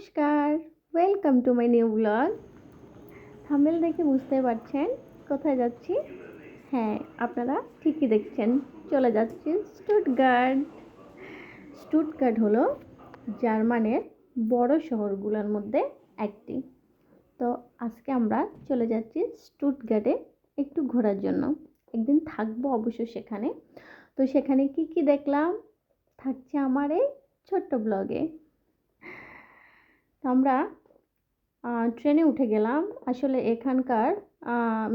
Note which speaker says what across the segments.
Speaker 1: নমস্কার welcome to my new blog Thamel দেখে বুঝতে পারছেন কোথায় যাচ্ছি? হ্যাঁ আপনারা ঠিকই দেখছেন। চলে যাচ্ছি স্টুটগার্ড স্টুটগার্ড হলো জার্মানের বড় শহরগুলোর মধ্যে একটি। তো আজকে আমরা চলে যাচ্ছি স্টুটগার্ডে একটু ঘোরার জন্য। একদিন থাকব অবশ্য সেখানে। তো সেখানে কি কি দেখলাম? থাকছে আমার এই ছোট্ট ব্লগে আমরা ট্রেনে উঠে গেলাম। আসলে এখানকার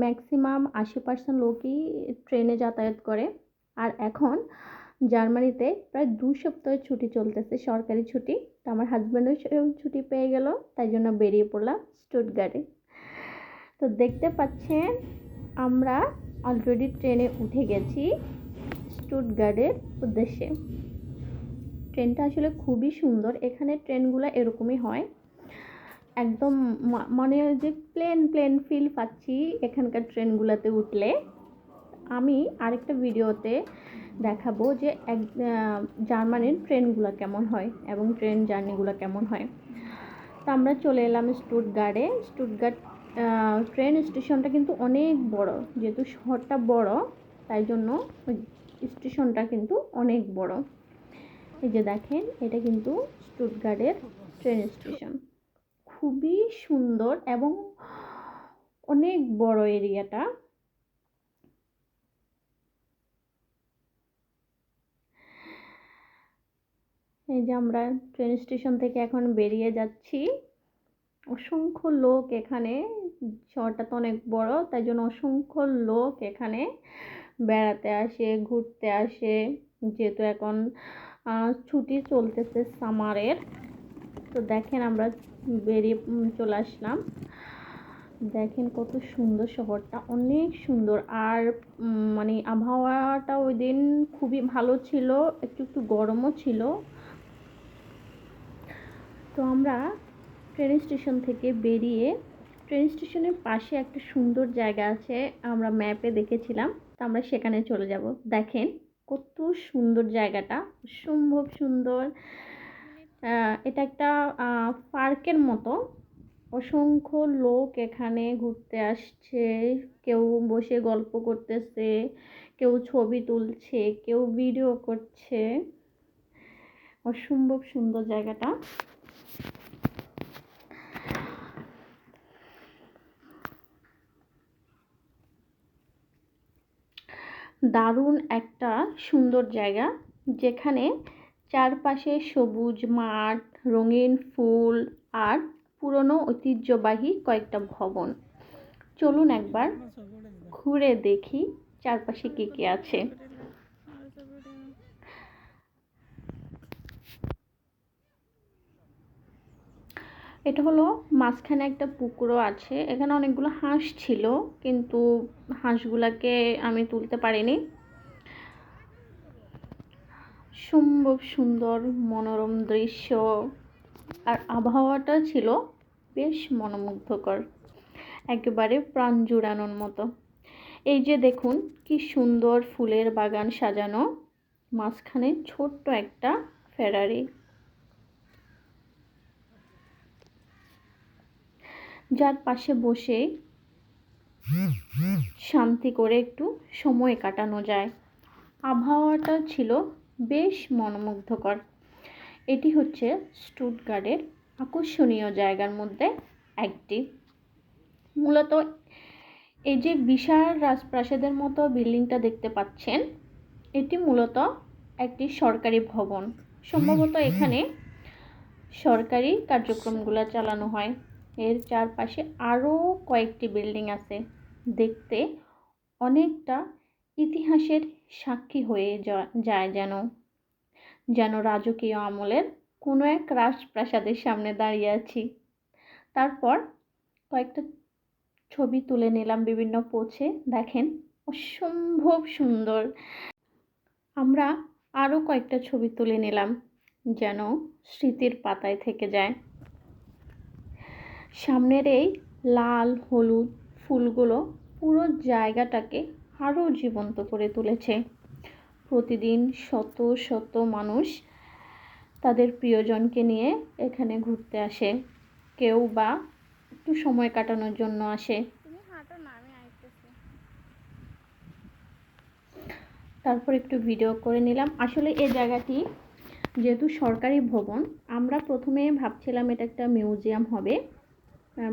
Speaker 1: ম্যাক্সিমাম আশি পার্সেন্ট লোকই ট্রেনে যাতায়াত করে। আর এখন জার্মানিতে প্রায় দু সপ্তাহের ছুটি চলতেছে, সরকারি ছুটি। তো আমার হাজব্যান্ডও ছুটি পেয়ে গেল, তাই জন্য বেরিয়ে পড়লাম স্টুটগার্ডে তো দেখতে পাচ্ছেন, আমরা অলরেডি ট্রেনে উঠে গেছি স্টুটগার্ডের উদ্দেশ্যে। ট্রেনটা আসলে খুবই সুন্দর, এখানে ট্রেনগুলো এরকমই হয়। একদম মনে হয় যে প্লেন প্লেন ফিল পাচ্ছি এখানকার ট্রেনগুলোতে উঠলে। আমি আরেকটা ভিডিওতে দেখাবো যে এক জার্মানির ট্রেনগুলো কেমন হয় এবং ট্রেন জার্নিগুলো কেমন হয়। তো আমরা চলে এলাম স্টুটগার্ডে স্টুটগার্ড ট্রেন স্টেশনটা কিন্তু অনেক বড়। যেহেতু শহরটা বড়, তাই জন্য স্টেশনটা কিন্তু অনেক বড়। এই যে দেখেন, এটা কিন্তু স্টুটগার্ডের ট্রেন স্টেশন খুবই সুন্দর এবং অনেক বড় এরিয়াটা। এই যে আমরা ট্রেন স্টেশন থেকে এখন বেরিয়ে যাচ্ছি। অসংখ্য লোক এখানে, শহরটা তো অনেক বড়, তাই জন্য অসংখ্য লোক এখানে বেড়াতে আসে, ঘুরতে আসে। যেহেতু এখন ছুটি চলতেছে সামারের তো দেখেন আমরা বেরিয়ে চলে আসলাম। দেখেন কত সুন্দর শহরটা, অনেক সুন্দর। আর মানে আবহাওয়াটা ওই দিন খুবই ভালো ছিল, একটু একটু গরমও ছিল। তো আমরা ট্রেন স্টেশন থেকে বেরিয়ে ট্রেন স্টেশনের পাশে একটা সুন্দর জায়গা আছে, আমরা ম্যাপে দেখেছিলাম। তো আমরা সেখানে চলে যাব। দেখেন কত সুন্দর জায়গাটা, অসম্ভব সুন্দর। এটা একটা পার্কের মতো অসংখ্য লোক এখানে ঘুরতে আসছে। কেউ বসে গল্প করতেছে, কেউ ছবি তুলছে, কেউ ভিডিও করছে। অসম্ভব সুন্দর জায়গাটা। দারুণ একটা সুন্দর জায়গা যেখানে চারপাশে সবুজ মাঠ রঙিন ফুল আর পুরনো ঐতিহ্যবাহী কয়েকটা ভবন। চলুন একবার ঘুরে দেখি চারপাশে কী কী আছে। এটা হলো মাঝখানে একটা পুকুরও আছে। এখানে অনেকগুলো হাঁস ছিল, কিন্তু হাঁসগুলাকে আমি তুলতে পারিনি। সম্ভব সুন্দর, মনোরম দৃশ্য। আর আবহাওয়াটা ছিল বেশ মনোমুগ্ধকর, একেবারে প্রাণ জুড়ানোর মতো। এই যে দেখুন, কি সুন্দর ফুলের বাগান সাজানো, মাঝখানে ছোট্ট একটা ফেরারি। যার পাশে বসে শান্তি করে একটু সময় কাটানো যায়। আবহাওয়াটা ছিল বেশ মনোমুগ্ধকর। এটি হচ্ছে স্টুটগার্ডের আকর্ষণীয় জায়গার মধ্যে একটি। মূলত এই যে বিশাল রাজপ্রাসাদের মতো বিল্ডিংটা দেখতে পাচ্ছেন এটি মূলত একটি সরকারি ভবন। সম্ভবত এখানে সরকারি কার্যক্রমগুলো চালানো হয়। এর চারপাশে আরও কয়েকটি বিল্ডিং আছে। দেখতে অনেকটা ইতিহাসের সাক্ষী হয়ে যায় যেন যেন রাজকীয় আমলের কোনো এক রাজপ্রাসাদের সামনে দাঁড়িয়ে আছি। তারপর কয়েকটা ছবি তুলে নিলাম বিভিন্ন পোছে। দেখেন, অসম্ভব সুন্দর। আমরা আরও কয়েকটা ছবি তুলে নিলাম যেন স্মৃতির পাতায় থেকে যায়। সামনের এই লাল, হলুদ ফুলগুলো পুরো জায়গাটাকে আরও জীবন্ত করে তুলেছে। প্রতিদিন শত শত মানুষ তাদের প্রিয়জনকে নিয়ে এখানে ঘুরতে আসে। কেউ বা একটু সময় কাটানোর জন্য আসে। তারপর একটু ভিডিও করে নিলাম। আসলে এই জায়গাটি যেহেতু সরকারি ভবন আমরা প্রথমে ভাবছিলাম এটা একটা মিউজিয়াম হবে।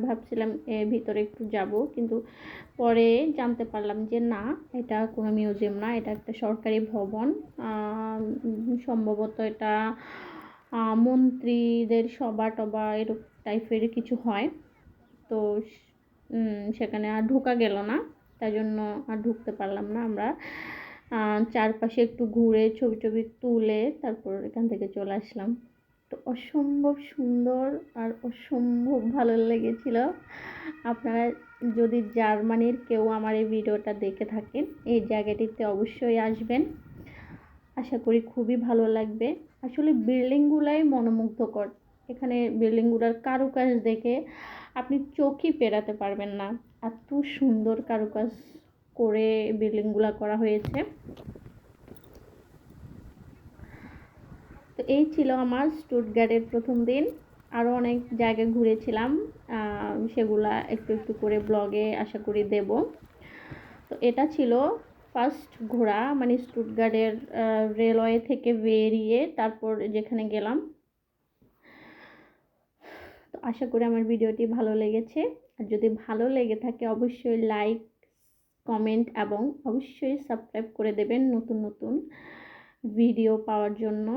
Speaker 1: ভাবছিলাম ভিতরে একটু যাব, কিন্তু পরে জানতে পারলাম যে না, এটা কোনো মিউজিয়াম না, এটা একটা সরকারি ভবন। সম্ভবত এটা মন্ত্রীদের সভা টবা এরকম টাইপের কিছু হয়। তো সেখানে আর ঢোকা গেল না, তাই জন্য আর ঢুকতে পারলাম না আমরা। চারপাশে একটু ঘুরে ছবি টবি তুলে তারপর এখান থেকে চলে আসলাম। তো অসম্ভব সুন্দর আর অসম্ভব ভালো লেগেছিল। আপনারা যদি জার্মানির কেউ আমার এই ভিডিওটা দেখে থাকেন, এই জায়গাটিতে অবশ্যই আসবেন। আশা করি খুবই ভালো লাগবে। আসলে বিল্ডিংগুলাই মনোমুগ্ধকর। এখানে বিল্ডিংগুলোর কারুকাজ দেখে আপনি চোখই পেরাতে পারবেন না। এত সুন্দর কারুকাজ করে বিল্ডিংগুলো করা হয়েছে। তো এই ছিল আমার স্টুটগার্ডের প্রথম দিন। আরও অনেক জায়গায় ঘুরেছিলাম। সেগুলা একটু একটু করে ব্লগে আশা করি দেব। তো এটা ছিল ফার্স্ট ঘোরা মানে স্টুটগার্ডের রেলওয়ে থেকে বেরিয়ে তারপর যেখানে গেলাম। তো আশা করি আমার ভিডিওটি ভালো লেগেছে। আর যদি ভালো লেগে থাকে, অবশ্যই লাইক, কমেন্ট এবং অবশ্যই সাবস্ক্রাইব করে দেবেন নতুন নতুন ভিডিও পাওয়ার জন্য।